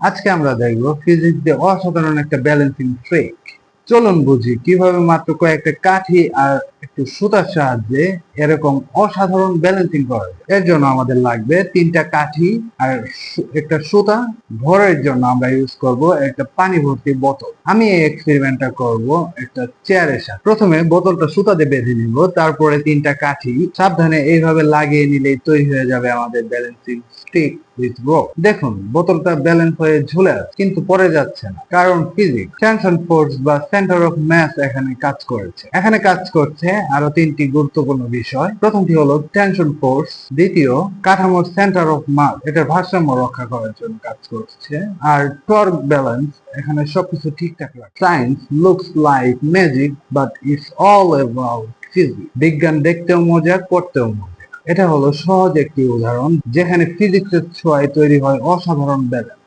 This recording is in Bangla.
আজকে আমরা দেখব দিয়ে অসাধারণ একটা ব্যালেন্সিং ট্রিক চলুন বুঝি, কীভাবে মাত্র কয়েকটা কাঠি আর একটু সুতার সাহায্যে এরকম অসাধারণ ব্যালেন্সিং করা যায়? এর জন্য আমাদের লাগবে তিনটা কাঠি আর একটা সুতা। ভরের জন্য আমরা ইউজ করব একটা পানি ভর্তি বোতল। আমি এই এক্সপেরিমেন্টটা করব একটা চেয়ারের সাথে। প্রথমে বোতলটা সুতা দিয়ে বেঁধে নিব, তারপরে তিনটা কাঠি। সাবধানে এইভাবে লাগিয়ে নিলেই তৈরি হয়ে যাবে আমাদের ব্যালেন্সিং স্টিক উইথ রোপ দেখুন, বোতলটা ব্যালেন্স হয়ে ঝুলে আছে, কিন্তু পরে যাচ্ছে না, কারণ ফিজিক্স টেনশন ফোর্স বা সেন্টার অফ ম্যাস এখানে কাজ করেছে। এখানে কাজ করছে আরও তিনটি গুরুত্বপূর্ণ বিষয়। প্রথমটি হলো টেনশন ফোর্স দ্বিতীয় কাঠামোর সেন্টার অফ মাস এটার ভারসাম্য রক্ষা করার জন্য কাজ করছে। আর টর্ক ব্যালেন্স এখানে সবকিছু ঠিকঠাক রাখে science looks like magic but it's all about physics বিজ্ঞান দেখতেও মজা করতেও মজা। এটা হলো সহজ একটি উদাহরণ, যেখানে ফিজিক্সের ছোঁয়ায় তৈরি হয় অসাধারণ ব্যালেন্স